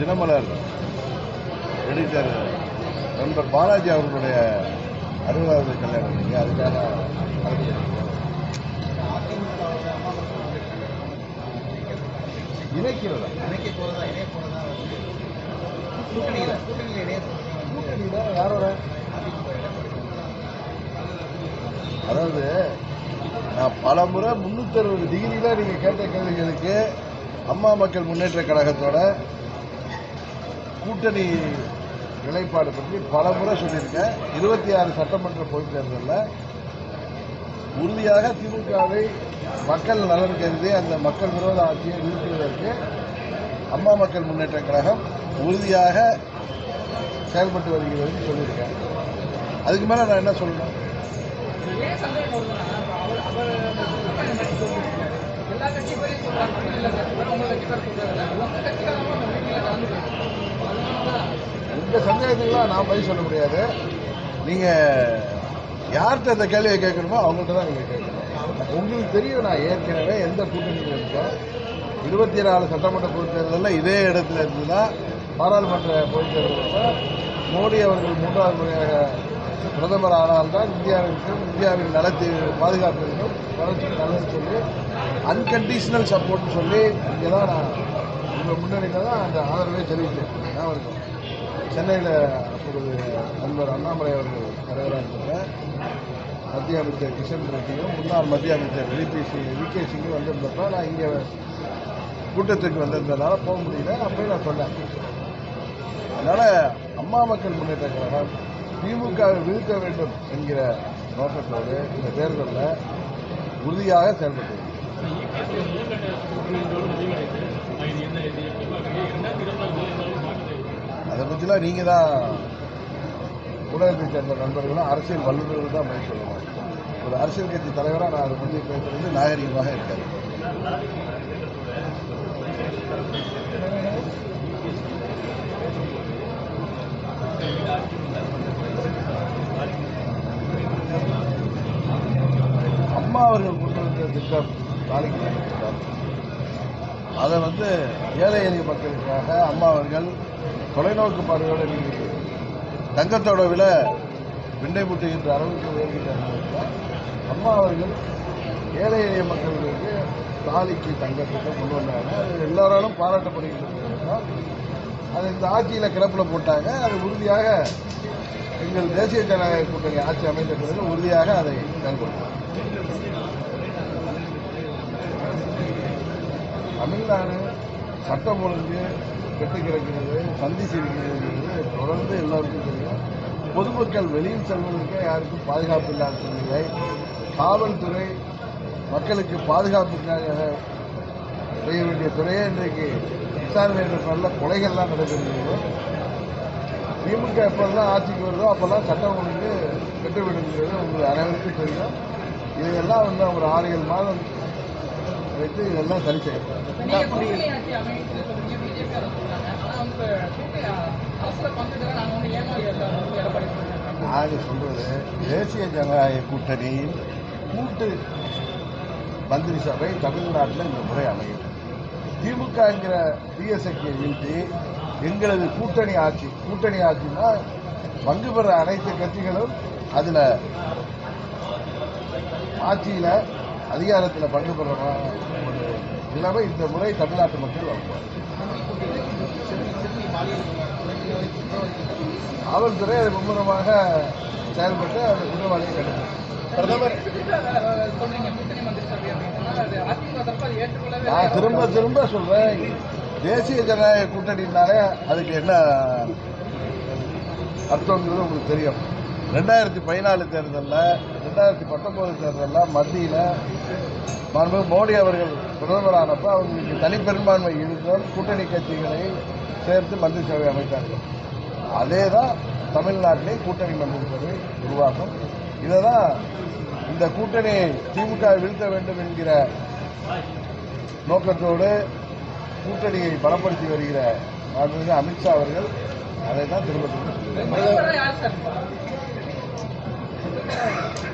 Dinamalar editor நண்பர் பாலாஜி அவர்களுடைய அறுபதாவது கல்யாணம். நீங்கள் அதுக்காக இணைக்கிறதா? இணைக்க போறதா இணைய இணைய யாரோட அதாவது நான் பல முறை முன்னூத்தி அறுபது டிகிரியில நீங்க கேட்ட கேள்விகளுக்கு அம்மா மக்கள் முன்னேற்ற கழகத்தோட கூட்டணி நிலைப்பாடு பற்றி பல முறை சொல்லியிருக்கேன். இருபத்தி ஆறு சட்டமன்ற பொதுத் தேர்தலில் உறுதியாக திமுகவை மக்கள் நலன் கருதி அந்த மக்கள் விரோத ஆட்சியை நிறுத்துவதற்கு அம்மா மக்கள் முன்னேற்ற கழகம் உறுதியாக செயல்பட்டு வருகிறது சொல்லியிருக்கேன். அதுக்கு மேலே நான் என்ன சொல்லணும்? எல்லா கட்சி சொல்றாங்க உங்க நான் பதில் சொல்ல முடியாது. நீங்கள் யார்கிட்ட இந்த கேள்வியை கேட்கணுமோ அவங்கள்ட்ட தான் நீங்கள் கேட்கணும். உங்களுக்கு தெரியும் நான் ஏற்கனவே எந்த கூட்டணியில் இருக்கேன் இருபத்தி நாலு சட்டமன்ற பொதுத் தேர்தலில் இதே இடத்துல இருந்துதான் பாராளுமன்ற பொதுத் தேர்தலில் மோடி அவர்கள் மூன்றாவது முறையாக பிரதமர் ஆனால்தான் இந்தியாவிற்கும் இந்தியாவின் நலத்தை பாதுகாப்பிற்கும் வளர்ச்சி நல்லது சொல்லி அன்கண்டிஷனல் சப்போர்ட்னு சொல்லி இங்கே தான் நான் உங்கள் முன்னணியில் தான் அந்த ஆதரவை தெரிவித்தேன். ஞாபகம் இருக்கும் சென்னையில் ஒரு நண்பர் அண்ணாமலை அவர்கள் தலைவராக இருந்தேன் மத்திய அமைச்சர் கிஷன் ரெட்டியும் முன்னாள் மத்திய அமைச்சர் விபி சிங் வி கே சிங்கும் வந்திருந்தப்ப நான் இங்கே கூட்டத்துக்கு வந்திருந்ததுனால போக முடியல. அப்பயே நான் சொன்னேன். அதனால் அம்மா மக்கள் முன்னேற்ற கழகம் திமுகவை வீழ்த்த வேண்டும் என்கிற நோக்கத்தோடு இந்த தேர்தலில் உறுதியாக செயல்பட்டு அதை பற்றிலாம் நீங்கள் தான் ஊடகத்தை சேர்ந்த நண்பர்களும் அரசியல் வல்லுநர்கள் தான் பதில் சொல்லணும் ஒரு அரசியல் கட்சி தலைவராக நான் அதை பற்றி பேசுறது நாகரிகமாக இருக்காது. அம்மா அவர்கள் கொண்டு வந்த திட்டம் நாளைக்கு திட்டம் அதை வந்து ஏழை எளிய மக்களுக்காக அம்மா அவர்கள் தொலைநோக்கு பார்வையோடு நீங்கள் தங்கத்தோட விலை விண்டை முட்டுகின்ற அளவுக்கு உயர்கின்ற அம்மா அவர்கள் ஏழை எளிய மக்களுக்கு தாலிக்கு தங்கத்துக்கு கொண்டு வந்தாங்க. அது எல்லாராலும் பாராட்டப்படுகின்றது அது இந்த ஆட்சியில் கிடப்பில் போட்டாங்க. அது உறுதியாக எங்கள் தேசிய ஜனநாயக கூட்டணி ஆட்சி அமைந்த பிறகு உறுதியாக அதை செயல்படுத்தும் தமிழ்நாடு சட்டம் ஒழுங்கு கெட்டு கிடக்கிறது சந்தி சிரிக்கிறது தொடர்ந்து எல்லாருக்கும் தெரியும். பொதுமக்கள் வெளியில் செல்வதற்கே யாருக்கும் பாதுகாப்பு இல்லாத சூழ்நிலை காவல்துறை மக்களுக்கு பாதுகாப்புக்காக செய்ய வேண்டிய துறையே இன்றைக்கு விசாரணை என்ற நல்ல கொலைகள்லாம் நடக்கிறது. திமுக எப்பெல்லாம் ஆட்சிக்கு வருதோ அப்பெல்லாம் சட்டம் ஒழுங்கு கெட்டு விடுங்கிறது உங்களுக்கு அனைவருக்கும் தெரியும். இதையெல்லாம் வந்து ஒரு ஆறு ஏழு மாதம் வைத்து இதெல்லாம் சரி கூட்டணி கூட்டணி சொல்றாங்க நாங்கள் சொல்றது. தேசிய ஜனநாயக கூட்டணியின் கூட்டு மந்திரி சபை தமிழ்நாட்டில் இந்த முறை அமையும் திமுகங்கிற பிஎஸ்ஐக்கு வீழ்த்தி எங்களது கூட்டணி ஆட்சி கூட்டணி ஆட்சினா பங்கு பெற அனைத்து கட்சிகளும் அதில் ஆட்சியில் அதிகாரத்தில் பங்கு பெற ஒரு நிலைமை இந்த முறை தமிழ்நாட்டு மக்கள் வருவாங்க காவல்துறை அது மும்முரமாக செயல்பட்டு அந்த குற்றவாளியை கண்டுபிடிக்கும் பிரதமர் நான் திரும்ப திரும்ப சொல்றேன். தேசிய ஜனநாயக கூட்டணினாலே அதுக்கு என்ன அர்த்தங்கிறது உங்களுக்கு தெரியும். ரெண்டாயிரத்தி பதினாலு தேர்தலில் ரெண்டாயிரத்தி பத்தொன்பது தேர்தலில் மத்தியில் மாண்பு மோடி அவர்கள் பிரதமரானப்போ அவங்களுக்கு தனிப்பெரும்பான்மை இருந்தால் கூட்டணி கட்சிகளை சேர்த்து மந்திரி சபை அமைத்தார்கள். அதே தான் தமிழ்நாட்டிலே கூட்டணி மந்திரி சபை உருவாகும் இதை தான் இந்த கூட்டணி திமுக வீழ்த்த வேண்டும் என்கிற நோக்கத்தோடு கூட்டணியை பலப்படுத்தி வருகிற மாண்புமிகு அமித்ஷா அவர்கள் அதை தான் திரும்ப திரும்ப சொல்லுகிறார். பிரதமர் யார் சார்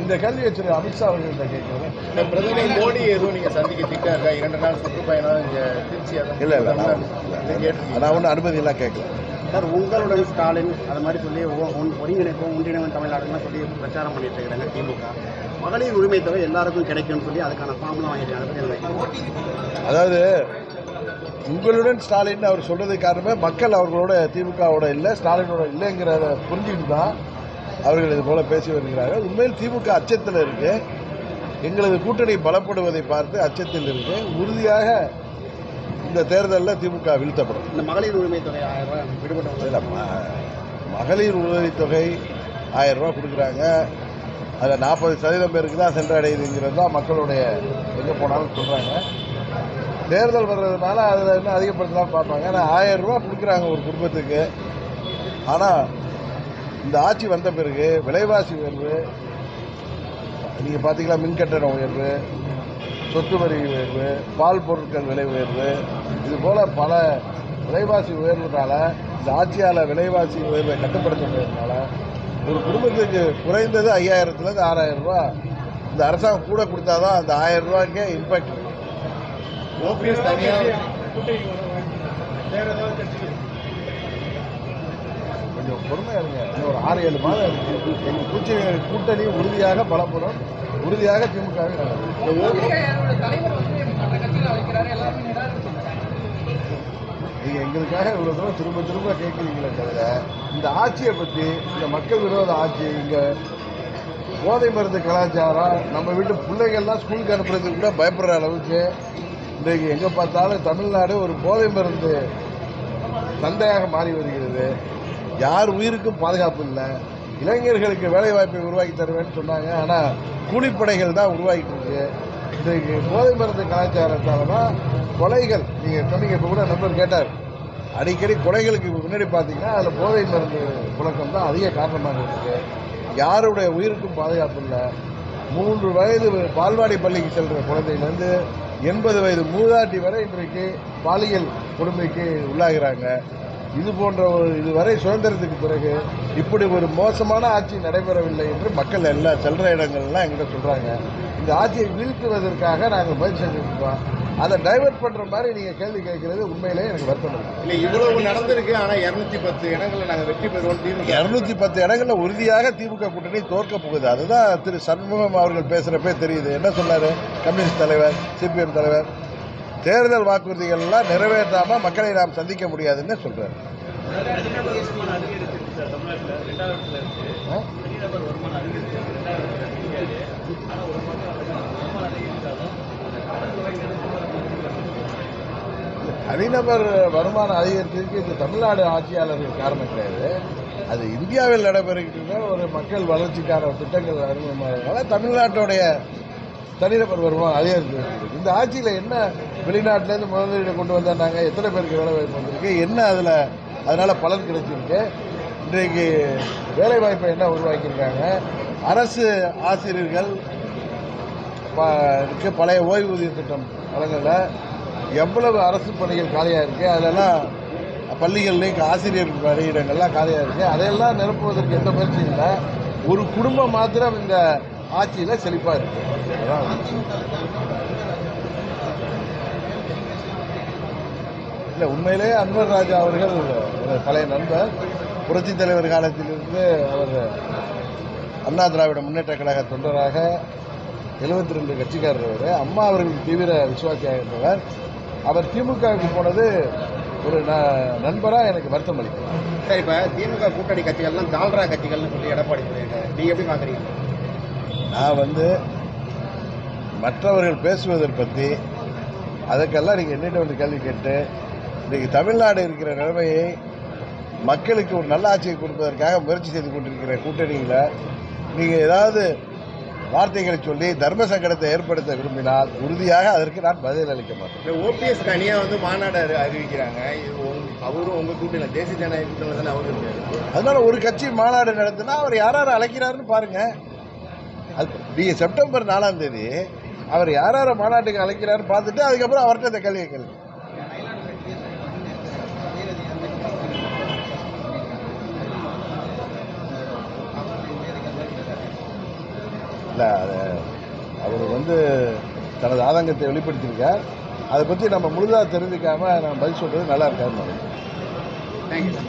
இந்த கேள்வியை திரு அமித்ஷா அவர்கள்ட்ட கேட்கிறேன் பிரதமர் மோடி எதுவும் நீங்க சந்திக்க திட்டம் இருக்கா? இரண்டு நாள் சுற்றுப்பயணம் இங்க திருச்சி இல்லை இல்லை நான் ஒன்றும் அனுமதியெல்லாம் கேட்கல. சார் உங்களுடன் ஸ்டாலின் அது மாதிரி சொல்லி ஒருங்கிணைப்போம் ஒன்றிணைவன் தமிழ்நாடுலாம் சொல்லி பிரச்சாரம் பண்ணிட்டு இருக்கிறாங்க திமுக. மகளிர் உரிமை தொகை எல்லாருக்கும் கிடைக்கும்னு சொல்லி அதுக்கான ஃபார்ம்லாம் நினைக்கிறீங்க? அதாவது உங்களுடன் ஸ்டாலின் அவர் சொல்றது காரணமே மக்கள் அவர்களோட திமுகவோட இல்லை ஸ்டாலினோட இல்லைங்கிறத புரிஞ்சுட்டு தான் அவர்கள் இது போல பேசி வருகிறார்கள். உண்மையில் திமுக அச்சத்தில் இருக்கு. எங்களது கூட்டணி பலப்படுவதை பார்த்து அச்சத்தில் இருக்கு. உறுதியாக இந்த தேர்தலில் திமுக வீழ்த்தப்படும். இந்த மகளிர் உரிமை தொகை ஆயிரம் ரூபாய் விடுபட்டவங்க மகளிர் உதவித்தொகை ஆயிரம் ரூபாய் கொடுக்குறாங்க. அதில் நாற்பது சதவீதம் பேருக்கு தான் சென்றடையுதுங்கிறது தான் மக்களுடைய எங்கே போனாலும் சொல்கிறாங்க தேர்தல் வர்றதுனால அதில் இன்னும் அதிகப்படுத்தலாம் பார்ப்பாங்க. ஆனால் ஆயிரம் ரூபாய் கொடுக்குறாங்க ஒரு குடும்பத்துக்கு. ஆனால் இந்த ஆட்சி வந்த பிறகு விலைவாசி உயர்வு நீங்கள் பார்த்தீங்களா மின்கட்டண உயர்வு சொத்து வரி உயர்வு பால் பொருட்கள் விலை உயர்வு இது போல் பல விலைவாசி உயர்வுனால இந்த ஆட்சியால் விலைவாசி உயர்வை கட்டுப்படுத்த முடியறதுனால ஒரு குடும்பத்துக்கு குறைந்தது ஐயாயிரத்துலேருந்து ஆறாயிரம் ரூபா இந்த அரசாங்கம் கூட கொடுத்தாதான் அந்த ஆயிரம் ரூபாய்க்கே இம்பாக்ட் ஓபிஎஸ் தனியா பொறுமையா இருங்க. இன்னும் ஒரு ஆறு ஏழு மாதம் இருக்கு. எங்கள் கூட்டணி கூட்டணி உறுதியாக பலப்படும் உறுதியாக திமுக வை நடக்கும். ஓபிஎஸ்ஸோட தலைவர் வந்து மற்ற கட்சியில் அழைக்கிறாரு. எல்லாருமே நிராகரிச்சிருக்காங்க நீங்க எங்களுக்காக இவ்வளவு தூரம் திரும்ப திரும்ப கேட்குறீங்களே தவிர இந்த ஆட்சியை பத்தி இந்த மக்கள் விரோத ஆட்சி இங்க போதை மருந்து கலாச்சாரம் நம்ம வீட்டு பிள்ளைகள்லாம் ஸ்கூலுக்கு அனுப்புறதுக்கு கூட பயப்படுற அளவுக்கு இன்றைக்கு எங்க பார்த்தாலும் தமிழ்நாடு ஒரு போதை மருந்து சந்தையாக மாறி வருகிறது. யார் உயிருக்கும் பாதுகாப்பு இல்லை. இளைஞர்களுக்கு வேலைவாய்ப்பை உருவாக்கி தருவேன்னு சொன்னாங்க. ஆனால் கூலிப்படைகள் தான் உருவாக்கிட்டு இருக்கு. இன்றைக்கு போதை மருந்து கலாச்சாரத்தால் தான் கொலைகள். நீங்கள் சொன்னீங்க இப்போ கூட நண்பர் கேட்டார். அடிக்கடி கொலைகளுக்கு முன்னாடி பார்த்தீங்கன்னா அதில் போதை மருந்து புழக்கம் தான் அதிக காரணமாக இருக்குது யாருடைய உயிருக்கும் பாதுகாப்பு இல்லை. மூன்று வயது பால்வாடி பள்ளிக்கு செல்கிற குழந்தையிலேருந்து எண்பது வயது மூதாட்டி வரை இன்றைக்கு பாலியல் கொடுமைக்கு உள்ளாகிறாங்க. இது போன்ற ஒரு இதுவரை சுதந்திரத்துக்கு பிறகு இப்படி ஒரு மோசமான ஆட்சி நடைபெறவில்லை என்று மக்கள் எல்லா செல்ற இடங்கள்லாம் எங்கிட்ட சொல்றாங்க. இந்த ஆட்சியை வீழ்த்துவதற்காக நாங்கள் முயற்சி செஞ்சுருக்கோம். அதை டைவர்ட் பண்ற மாதிரி நீங்க கேள்வி கேட்கறது உண்மையிலேயே எனக்கு வருத்தம் இல்ல இவ்வளவு நடந்திருக்கு ஆனா இருநூத்தி பத்து இடங்கள்ல நாங்க வெற்றி பெறுவோம் திமுக. இருநூத்தி பத்து இடங்கள்ல உறுதியாக திமுக கூட்டணி தோற்க போகுது. அதுதான் திரு சண்முகம் அவர்கள் பேசுறப்பே தெரியுது. என்ன சொன்னாரு? கம்யூனிஸ்ட் தலைவர் சிபிஎம் தலைவர் தேர்தல் வாக்குறுதிகள்லாம் நிறைவேற்றாமல் மக்களை நாம் சந்திக்க முடியாதுன்னு சொல்கிறார் தனிநபர் வருமானம் அதிகரித்ததுக்கு இது தமிழ்நாடு ஆட்சியாளர்கள் காரணம் கிடையாது. அது இந்தியாவில் நடைபெறுகின்ற ஒரு மக்கள் வளர்ச்சிக்கான திட்டங்கள் அறிமுகமாகிறதுனால தமிழ்நாட்டுடைய தனிநபர் வருமானம் அதிகரித்து இந்த ஆட்சியில் என்ன வெளிநாட்டிலேருந்து முதலீடு கொண்டு வந்தாங்க எத்தனை பேருக்கு வேலை வாய்ப்பு வந்திருக்கு என்ன அதில் அதனால் பலன் கிடைச்சிருக்கு. இன்றைக்கு வேலை வாய்ப்பை என்ன உருவாக்கியிருக்காங்க? அரசு ஆசிரியர்கள் ப- இருக்கு பழைய ஓய்வூதிய திட்டம் பலங்களில் எவ்வளவு அரசு பணிகள் காலியாக இருக்கு? அதிலெல்லாம் பள்ளிகள்லேயும் ஆசிரியர் பணியிடங்கள்லாம் காலியாக இருக்குது அதையெல்லாம் நிரப்புவதற்கு எந்த முயற்சியும் இல்லை. ஒரு குடும்பம் மாத்திரம் இந்த ஆட்சியில் செழிப்பாக இருக்கு. இல்லை உண்மையிலேயே அன்வர் ராஜா அவர்கள் ஒரு பழைய நண்பர் புரட்சி தலைவர் காலத்திலிருந்து அவர் அண்ணா திராவிட முன்னேற்ற கழக தொண்டராக 72 ரெண்டு கட்சிக்காரர் அவர். அம்மா அவர்கள் தீவிர விசுவாசியாக இருந்தவர். அவர் திமுகவுக்கு போனது ஒரு ந- எனக்கு வருத்தம் அளிக்கும். சார் இப்போ திமுக கூட்டணி கட்சிகள்லாம் தால்ரா கட்சிகள்னு சொல்லி எடப்பாடி சொல்லியிருக்காரு. நீங்கள் எப்படி பார்க்குறீங்க நான் வந்து மற்றவர்கள் பேசுவதை பற்றி அதுக்கெல்லாம் நீங்கள் என்னிட்ட வந்து கேள்வி கேட்டு இன்றைக்கு தமிழ்நாடு இருக்கிற நிலைமையை மக்களுக்கு ஒரு நல்ல ஆட்சியை கொடுப்பதற்காக முயற்சி செய்து கொண்டிருக்கிற கூட்டணியில் நீங்கள் ஏதாவது வார்த்தைகளை சொல்லி தர்ம சங்கடத்தை ஏற்படுத்த விரும்பினால் உறுதியாக அதற்கு நான் பதில் அளிக்க மாட்டேன். இந்த ஓபிஎஸ் தனியா வந்து மாநாடு அறி- அறிவிக்கிறாங்க. அவரும் உங்க கூட்டணியில தேசிய ஜனநாயக கூட்டணியில தானே அவரும் அதனால ஒரு கட்சி மாநாடு நடத்தினா அவர் யார் யார் அழைக்கிறாருன்னு பாருங்க. அது நீங்கள் செப்டம்பர் நாலாம் தேதி அவர் யார் யாரை மாநாட்டுக்கு அழைக்கிறாருன்னு பார்த்துட்டு அதுக்கப்புறம் அவர்கிட்ட இந்த கேள்வி கேள்வி இல்லை அது அவர் வந்து தனது ஆதங்கத்தை வெளிப்படுத்தியிருக்கார். அதை பற்றி நம்ம முழுதாக தெரிஞ்சுக்காம நான் பதில் சொல்கிறது நல்லா இருக்காருன்னு தேங்க்யூ